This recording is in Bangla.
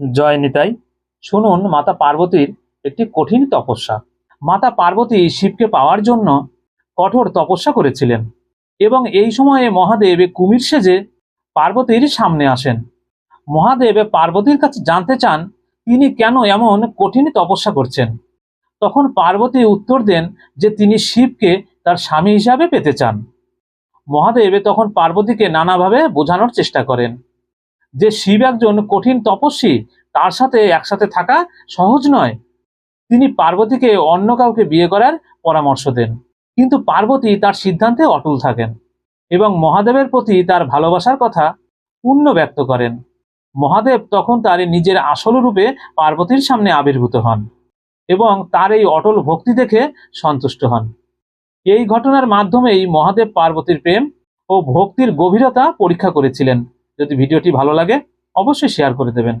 জয় নিতাই শুনুন, মাতা পার্বতীর একটি কঠিন তপস্যা। মাতা পার্বতী শিবকে পাওয়ার জন্য কঠোর তপস্যা করেছিলেন এবং এই সময়ে মহাদেব কুমির সেজে পার্বতীর সামনে আসেন। মহাদেব পার্বতীর কাছে জানতে চান, তিনি কেন এমন কঠিন তপস্যা করছেন। তখন পার্বতী উত্তর দেন যে তিনি শিবকে তার স্বামী হিসাবে পেতে চান। মহাদেব তখন পার্বতীকে নানাভাবে বোঝানোর চেষ্টা করেন। যে শিব একজন কঠিন তপস্বী, তার সাথে একসাথে থাকা সহজ নয়। তিনি পার্বতীকে অন্য কাউকে বিয়ে করার পরামর্শ দেন। কিন্তু পার্বতী তার সিদ্ধান্তে অটল থাকেন এবং মহাদেবের প্রতি তার ভালোবাসার কথা পূর্ণ ব্যক্ত করেন। মহাদেব তখন তার নিজের আসল রূপে পার্বতীর সামনে আবির্ভূত হন এবং তার এই অটল ভক্তি দেখে সন্তুষ্ট হন। এই ঘটনার মাধ্যমেই মহাদেব পার্বতীর প্রেম ও ভক্তির গভীরতা পরীক্ষা করেছিলেন। যদি ভিডিওটি ভালো লাগে অবশ্যই শেয়ার করে দেবেন।